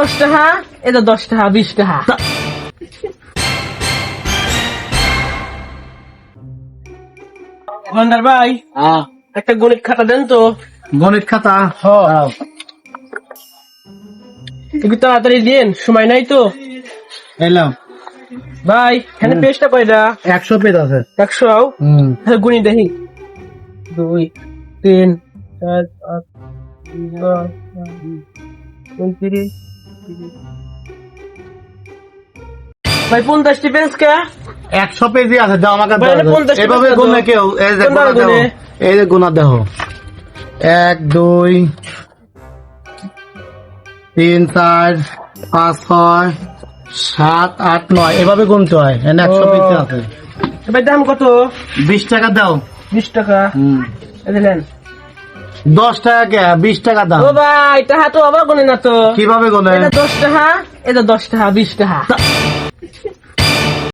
দশ টাকা এটা দশ টাকা বিশ টাকা। ভান্ডার ভাই একটা গণিত খাতা দেন তো। গণিত খাতা? একটু তাড়াতাড়ি দিন সময় নাই তো। এলাম। ভাই এখানে পেজটা কয়টা? একশো পেজ আছে। একশো? হুম। হ্যাঁ, গুনি দেখি। দুই তিন চার পঁয়ত্রিশ ভাই পঞ্চাশটি পেজ কে? একশো পেজই আছে দাও আমাকে এভাবে গুনে কেউ এই যে গুনা দেও। এই যে গুনা দেহ এক দুই তিন চার পাঁচ ছয় সাত আট নয়। এভাবে গুনতে হয়। এখানে একশো। পেজ আছে। ভাই দাম কত? বিশ টাকা দাও। বিশ টাকা। হুম। নেন। দশ টাকা কে? বিশ টাকা দাও ও ভাই টাকা তো আবার গুনে না তো। কীভাবে গুনে এটা দশ টাকা এটা দশ টাকা বিশ টাকা